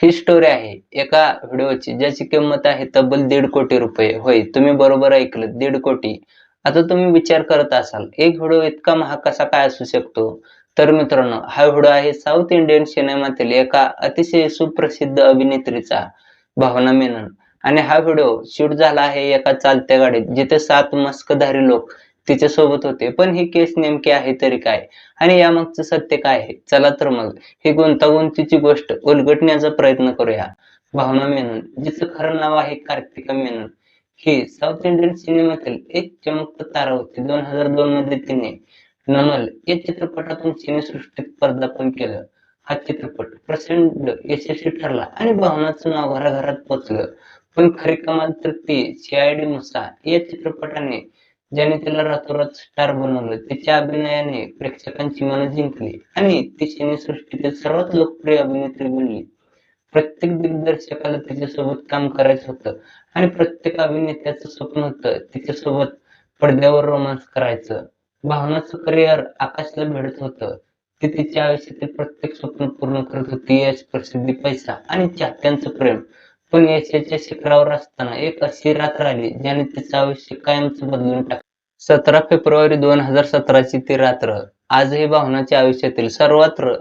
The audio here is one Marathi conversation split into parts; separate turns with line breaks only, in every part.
ही स्टोरी आहे एका व्हिडिओची ज्याची किंमत आहे तब्बल दीड कोटी रुपये. होय तुम्ही बरोबर ऐकलं दीड कोटी. आता तुम्ही विचार करत असाल एक व्हिडिओ इतका महाग कसा काय असू शकतो? तर मित्रांनो हा व्हिडिओ आहे साऊथ इंडियन सिनेमातील एका अतिशय सुप्रसिद्ध अभिनेत्रीचा भावना मेनन. आणि हा व्हिडिओ शूट झाला आहे एका चालत्या गाडीत जिथे सात मस्कधारी लोक तिच्या सोबत होते. पण ही केस नेमकी आहे तरी काय? आणि यामागचं सत्य काय आहे? चला तर मग ही गुंतागुंतीची गोष्ट उलगडण्याचा प्रयत्न करूया. भावना मेनन जिचं खरं नाव आहे कार्तिका मेनन. ही साऊथ इंडियन सिनेमातील एक चमकत तारा होती. दोन हजार दोन मध्ये तिने नमल या चित्रपटातून सिनेसृष्टीत पदार्पण केलं. हा चित्रपट प्रचंड यशस्वी ठरला आणि भावनाचं नाव घराघरात पोचलं. पण खरी कमाल तर ती सीआयडी मुसा या चित्रपटाने ज्याने तिला रातोरात स्टार बनवलं तिच्या अभिनयाने प्रेक्षकांची मनं जिंकली आणि ती सिनेसृष्टीतील सर्वात लोकप्रिय अभिनेत्री बनली. प्रत्येक दिग्दर्शकाला तिच्यासोबत काम करायचं होतं आणि प्रत्येक अभिनेत्याचं स्वप्न होतं तिच्यासोबत पडद्यावर रोमांस करायचं. भावनाचं करिअर आकाशला भेटत होतं. ती तिच्या आयुष्यातील प्रत्येक स्वप्न पूर्ण करत होती यश प्रसिद्धी पैसा आणि चाहत्यांचं प्रेम. पण यशाच्या शिखरावर असताना एक अशी रात्र आली ज्याने तिचं आयुष्य कायमच बदलून टाकले. सतरा फेब्रुवारी दोन हजार सतराची ती रात्र. आजही भावनाच्या आयुष्यातील सर्वत्र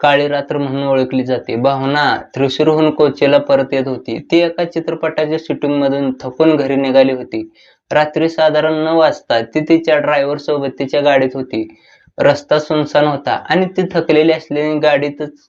काळी रात्र म्हणून ओळखली जाते. भावना त्रिशूरहून कोचेला परत येत होती. ती एका चित्रपटाच्या शूटिंग मधून थकून घरी निघाली होती. रात्री साधारण नऊ वाजता ती तिच्या ड्रायव्हर सोबत तिच्या गाडीत होती. रस्ता सुनसान होता आणि ती थकलेली असल्याने गाडीतच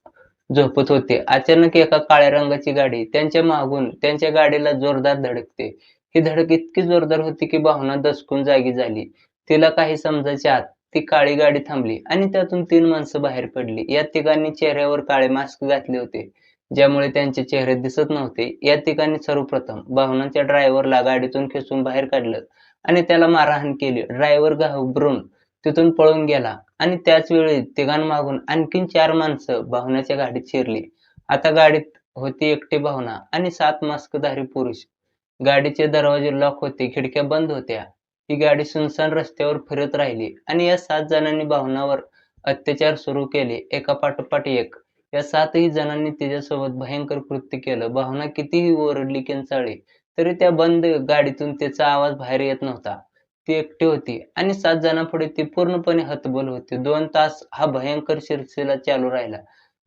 झोपत होते. अचानक एका काळ्या रंगाची गाडी त्यांच्या मागून त्यांच्या गाडीला जोरदार धडकते. ही धडक इतकी जोरदार होती की भावना दचकून जागी झाली. तिला काही समजायच्या आत ती काळी गाडी थांबली आणि त्यातून तीन माणसं बाहेर पडली. या तिघांनी चेहऱ्यावर काळे मास्क घातले होते ज्यामुळे त्यांचे चेहरे दिसत नव्हते. या तिघांनी सर्वप्रथम भावनांच्या ड्रायव्हरला गाडीतून खेचून बाहेर काढलं आणि त्याला मारहाण केली. ड्रायव्हर घाबरून तिथून पळून गेला. आणि त्याच वेळी तिघांमागून आणखीन चार माणसं भावनाच्या गाडीत शिरली. आता गाडीत होती एकटी भावना आणि सात मास्कधारी पुरुष. गाडीचे दरवाजे लॉक होते खिडक्या बंद होत्या. ही गाडी सुनसान रस्त्यावर फिरत राहिली आणि या सात जणांनी भावनावर अत्याचार सुरू केले. एका पाठोपाठ एक. या सातही जणांनी तिच्यासोबत भयंकर कृत्य केलं. भावना कितीही ओरडली किंचाळी तरी त्या बंद गाडीतून त्याचा आवाज बाहेर येत नव्हता. ती एकटी होती आणि सात जणांपुढे ती पूर्णपणे हतबल होती. दोन तास हा भयंकर शिरसिला चालू राहिला.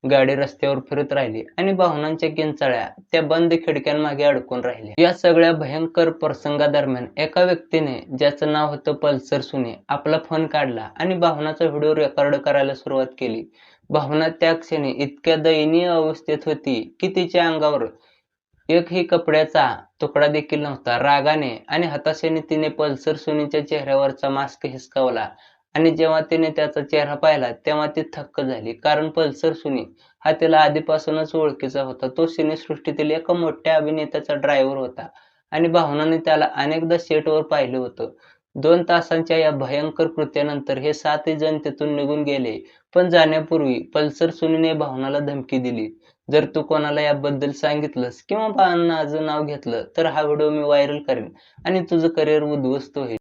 गाडी रस्त्यावर फिरत राहिली आणि भावनांच्या किंचाळ्या त्या बंद खिडक्यांमागे अडकून राहिले या सगळ्या भयंकर प्रसंगादरम्यान एका व्यक्तीने ज्याचं नाव होतं पल्सर सुने आपला फोन काढला आणि भावनाचा व्हिडिओ रेकॉर्ड करायला सुरुवात केली. भावना त्या क्षणी इतक्या दयनीय अवस्थेत होती की तिच्या अंगावर एकही कपड्याचा तुकडा देखील नव्हता. रागाने आणि हताशेने तिने पल्सर सुनीच्या चेहऱ्यावरचा मास्क हिसकावला आणि जेव्हा तिने त्याचा चेहरा पाहिला तेव्हा ती थक्क झाली. कारण पल्सर सुनी हा तिला आधीपासूनच ओळखीचा होता. तो सिनेसृष्टीतील एका मोठ्या अभिनेत्याचा ड्रायव्हर होता आणि भावनाने त्याला अनेकदा सेटवर पाहिलं होतं. दोन तासांच्या या भयंकर कृत्यानंतर हे सातही जण तिथून निघून गेले. पण जाण्यापूर्वी पल्सर सुनीने भावनाला धमकी दिली. जर तू कोणाला याबद्दल सांगितलंस किंवा माझं नाव घेतलं तर हा व्हिडिओ मी व्हायरल करेन आणि तुझं करिअर उद्ध्वस्त होईल.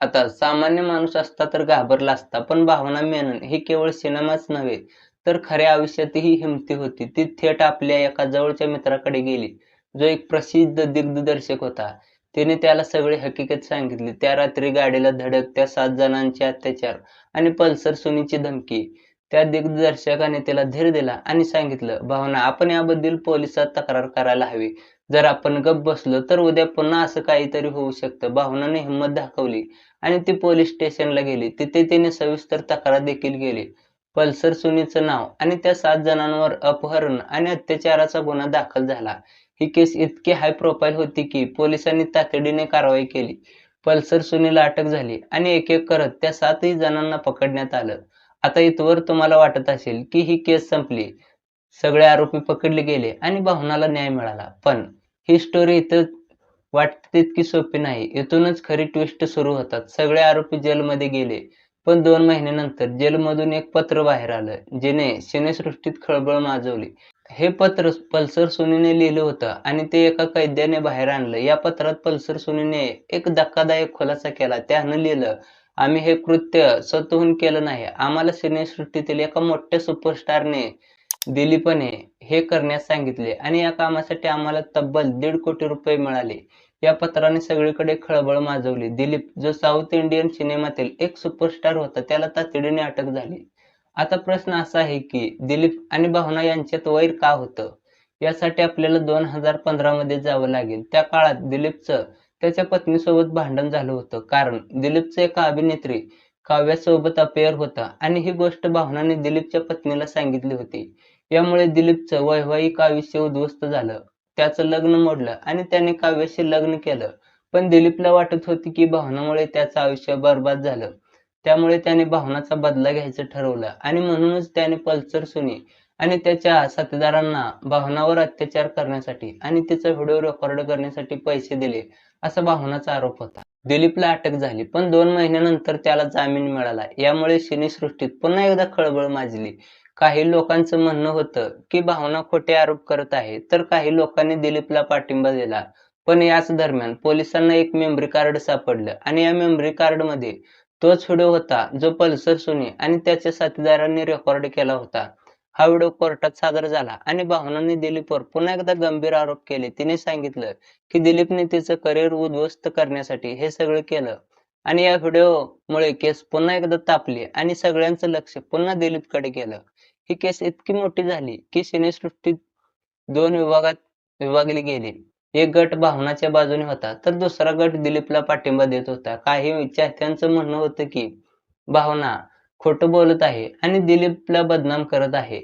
आता सामान्य माणूस असता तर घाबरला असता पण भावना मेनन ही केवळ सिनेमाच नव्हे तर खऱ्या आयुष्यातही हिमती होती. ती थेट आपल्या एका जवळच्या मित्राकडे गेली. जो एक प्रसिद्ध दिग्दर्शक होता. तिने त्याला सगळी हकीकत सांगितली. त्या रात्री गाडीला धडक त्या सात जणांचे अत्याचार आणि पल्सर सुनीची धमकी. त्या दिग्दर्शकाने त्याला धीर दिला आणि सांगितलं भावना आपण याबद्दल पोलिसात तक्रार करायला हवी. जर आपण गप बसलो तर उद्या पुन्हा असं काहीतरी होऊ शकतं. भावनाने हिंमत दाखवली आणि ती पोलीस स्टेशनला गेली. तिथे तिने सविस्तर तक्रार देखील केली. पल्सर सुनीचं नाव आणि त्या सात जणांवर अपहरण आणि अत्याचाराचा गुन्हा दाखल झाला. ही केस इतकी हाय प्रोफाईल होती की पोलिसांनी तातडीने कारवाई केली. पल्सर सुनीला अटक झाली आणि एक एक करत त्या सातही जणांना पकडण्यात आलं. आता इथवर तुम्हाला वाटत असेल की ही केस संपली. सगळे आरोपी पकडले गेले आणि भावनाला न्याय मिळाला. पण ही स्टोरी इथं वाटते तितकी सोपी नाही. इथूनच खरी ट्विस्ट सुरू होतात. सगळे आरोपी जेलमध्ये गेले. पण दोन महिन्यानंतर जेलमधून एक पत्र बाहेर आलं जिने सिनेसृष्टीत खळबळ माजवली. हे पत्र पल्सर सोनीने लिहिलं होतं आणि ते एका कैद्याने बाहेर आणलं. या पत्रात पल्सर सोनीने एक धक्कादायक खुलासा केला. त्यानं लिहिलं आम्ही हे कृत्य स्वतःहून केलं नाही. आम्हाला सिनेसृष्टीतील एका मोठ्या सुपरस्टारने दिलीपणे हे करण्यास सांगितले आणि या कामासाठी आम्हाला तब्बल दीड कोटी रुपये मिळाले. या पत्राने सगळीकडे खळबळ माजवली. दिलीप जो साऊथ इंडियन सिनेमातील एक सुपरस्टार होता त्याला तातडीने अटक झाली. आता प्रश्न असा आहे की दिलीप आणि भावना यांच्यात वैर का होतं? यासाठी आपल्याला दोन हजार पंधरा मध्ये जावं लागेल. त्या काळात दिलीपचं त्याच्या पत्नीसोबत भांडण झालं होतं. कारण दिलीपचं एका अभिनेत्री काव्यासोबत अपेअर होता आणि ही गोष्ट भावनाने दिलीपच्या पत्नीला सांगितली होती. यामुळे दिलीपचं वैवाहिक आयुष्य उद्ध्वस्त झालं. त्याचं लग्न मोडलं आणि त्याने काव्याशी लग्न केलं. पण दिलीपला वाटत होती की भावनामुळे त्याचं आयुष्य बर्बाद झालं. त्यामुळे त्याने भावनाचा बदला घ्यायचं ठरवलं आणि म्हणूनच त्याने पल्सर सुनी आणि त्याच्या साथीदारांना भावनावर अत्याचार करण्यासाठी आणि त्याचा व्हिडिओ रेकॉर्ड करण्यासाठी पैसे दिले असा भावनाचा आरोप होता. दिलीपला अटक झाली पण दोन महिन्यानंतर त्याला जामीन मिळाला. यामुळे सिनेसृष्टीत पुन्हा एकदा खळबळ माजली. काही लोकांचं म्हणणं होतं की भावना खोटे आरोप करत आहे तर काही लोकांनी दिलीपला पाठिंबा दिला. पण याच दरम्यान पोलिसांना एक मेमरी कार्ड सापडलं आणि या मेमरी कार्डमध्ये तोच व्हिडिओ होता जो पल्सर सोनी आणि त्याच्या साथीदारांनी रेकॉर्ड केला होता. हा व्हिडिओ कोर्टात सादर झाला आणि भावनाने दिलीपवर पुन्हा एकदा गंभीर आरोप केले. तिने सांगितलं की दिलीपने तिचं करिअर उद्ध्वस्त करण्यासाठी हे सगळं केलं आणि या व्हिडिओमुळे केस पुन्हा एकदा तापली आणि सगळ्यांचं लक्ष पुन्हा दिलीपकडे गेलं. ही केस इतकी मोठी झाली की सिनेसृष्टीत दोन विभागात विभागली गेली. एक गट भावनाच्या बाजूने होता तर दुसरा गट दिलीपला पाठिंबा देत होता. काही चाहत्यांचं म्हणणं होतं की भावना खोटं बोलत आहे आणि दिलीपला बदनाम करत आहे.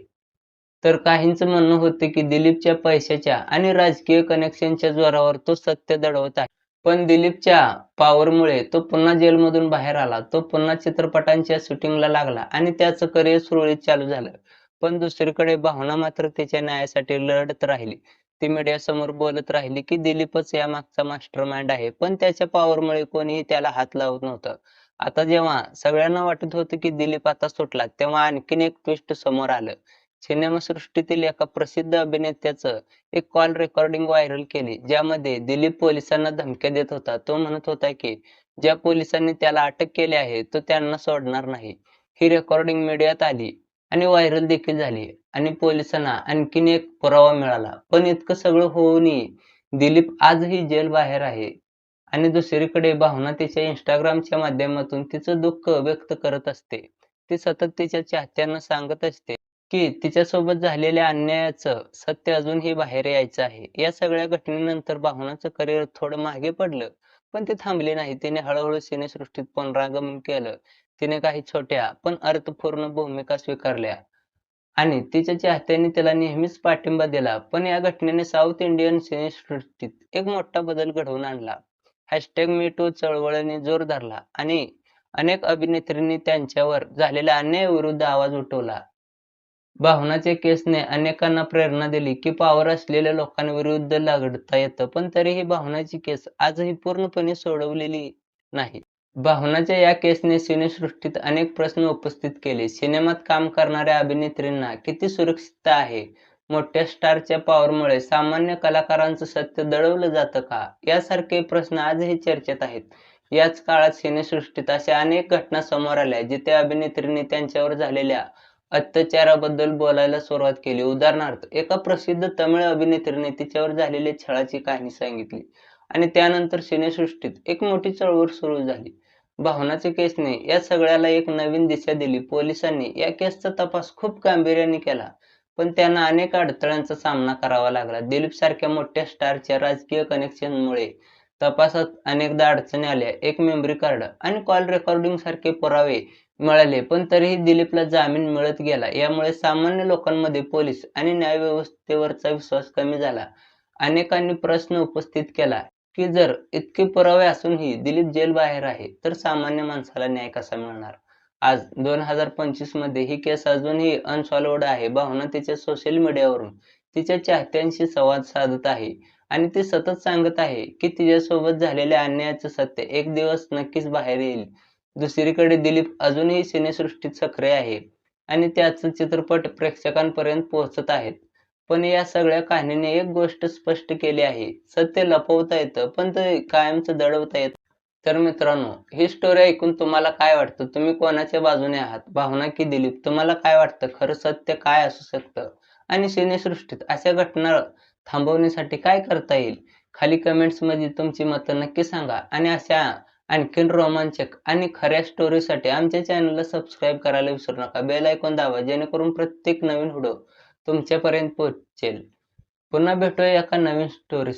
तर काहींचं म्हणणं होतं की दिलीपच्या पैशाच्या आणि राजकीय कनेक्शनच्या जोरावर तो सत्य दडवत आहे. पण दिलीपच्या पॉवरमुळे तो पुन्हा जेलमधून बाहेर आला. तो पुन्हा चित्रपटांच्या शूटिंगला लागला आणि त्याचं करिअर सुरळीत चालू झालं. पण दुसरीकडे भावना मात्र तिच्या न्यायासाठी लढत राहिली. ती मीडियासमोर बोलत राहिली की दिलीपच या मागचा मास्टर माइंड आहे. पण त्याच्या पॉवरमुळे कोणीही त्याला हात लावत नव्हतं. आता जेव्हा सगळ्यांना वाटत होतं की दिलीप आता सुटला तेव्हा आणखीन एक ट्विस्ट समोर आलं. सिनेमासृष्टीतील एका प्रसिद्ध अभिनेत्याचं एक कॉल रेकॉर्डिंग व्हायरल केली ज्यामध्ये दिलीप पोलिसांना धमक्या देत होता. तो म्हणत होता की ज्या पोलिसांनी त्याला अटक केली आहे तो त्यांना सोडणार नाही. ही रेकॉर्डिंग मीडियात आली आणि व्हायरल देखील झाली आणि पोलिसांना आणखीन एक पुरावा मिळाला. पण इतकं सगळं होऊनही दिलीप आजही जेल बाहेर आहे. आणि दुसरीकडे भावना तिच्या इंस्टाग्रामच्या माध्यमातून तिचं दुःख व्यक्त करत असते. ती सतत तिच्या चाहत्यांना सांगत असते की तिच्यासोबत झालेल्या अन्यायाचं सत्य अजूनही बाहेर यायचं आहे. या सगळ्या घटनेनंतर भावनाचं करिअर थोडं मागे पडलं पण ते थांबले नाही. तिने हळूहळू सिनेसृष्टीत पुनरागमन केलं. तिने काही छोट्या पण अर्थपूर्ण भूमिका स्वीकारल्या आणि तिच्या चाहत्यांनी तिला नेहमीच पाठिंबा दिला. पण या घटनेने साऊथ इंडियन सिनेसृष्टीत एक मोठा बदल घडवून आणला. हॅशटॅग मी टू चळवळीने जोर धरला आणि अनेक अभिनेत्रींनी त्यांच्यावर झालेल्या अन्यायाविरुद्ध आवाज उठवला. भावनाचे केसने अनेकांना प्रेरणा दिली की पॉवर असलेल्या लोकांविरुद्ध लढता येतं पण तरीही भावनाची केस आजही पूर्णपणे सोडवलेली नाही भावनाच्या या केसने सिनेसृष्टीत अनेक प्रश्न उपस्थित केले. सिनेमात काम करणाऱ्या अभिनेत्रींना किती सुरक्षितता आहे? मोठ्या स्टारच्या पॉवरमुळे सामान्य कलाकारांचं सत्य दडवलं जातं का? यासारखे प्रश्न आजही चर्चेत आहेत. याच काळात सिनेसृष्टीत अशा अनेक घटना समोर आल्या जिथे अभिनेत्रींनी त्यांच्यावर झालेल्या अत्याचाराबद्दल बोलायला सुरुवात केली. उदाहरणार्थ एका प्रसिद्ध तमिळ अभिनेत्रीने तिच्यावर झालेल्या छळाची कहाणी सांगितली आणि त्यानंतर सिनेसृष्टीत एक मोठी चळवळ सुरू झाली. भावनाच्या केसने या सगळ्याला एक नवीन दिशा दिली. पोलिसांनी या केसचा तपास खूप गांभीर्याने केला. पण त्यांना अनेक अडथळ्यांचा सामना करावा लागला. दिलीप सारख्या मोठ्या स्टारच्या राजकीय कनेक्शनमुळे तपासात अनेकदा अडचणी आल्या. एक मेमरी कार्ड आणि कॉल रेकॉर्डिंग सारखे पुरावे मिळाले पण तरीही दिलीपला जामीन मिळत गेला. यामुळे सामान्य लोकांमध्ये पोलीस आणि न्यायव्यवस्थेवरचा विश्वास कमी झाला. अनेकांनी प्रश्न उपस्थित केला की जर इतके पुरावे असूनही दिलीप जेल बाहेर आहे तर सामान्य माणसाला न्याय कसा मिळणार? आज दोन हजार पंचवीसमध्ये ही केस अजूनही अनसॉल्वड आहे. भावना तिच्या सोशल मीडियावरून तिच्या चाहत्यांशी संवाद साधत आहे आणि ती सतत सांगत आहे की तिच्यासोबत झालेल्या अन्यायाचं सत्य एक दिवस नक्कीच बाहेर येईल. दुसरीकडे दिलीप अजूनही सिनेसृष्टीत सक्रिय आहे आणि त्याचं चित्रपट प्रेक्षकांपर्यंत पोहोचत आहेत. पण या सगळ्या कहाणीने एक गोष्ट स्पष्ट केली आहे. सत्य लपवता येतं पण ते कायमचं दडवता येतं. तर मित्रांनो ही स्टोरी ऐकून तुम्हाला काय वाटतं? तुम्ही कोणाच्या बाजूने आहात? भावना की दिलीप? तुम्हाला काय वाटतं? खरं सत्य काय असू शकतं? आणि सिनेसृष्टीत अशा घटना थांबवण्यासाठी काय करता येईल? खाली कमेंट्समध्ये तुमची मतं नक्की सांगा. आणि अशा आणखीन रोमांचक आणि खऱ्या स्टोरीसाठी आमच्या चॅनलला सबस्क्राईब करायला विसरू नका. बेल ऐकून दावा जेणेकरून प्रत्येक नवीन व्हिडिओ तुमच्यापर्यंत पोहोचेल. पुन्हा भेटूया एका नवीन स्टोरी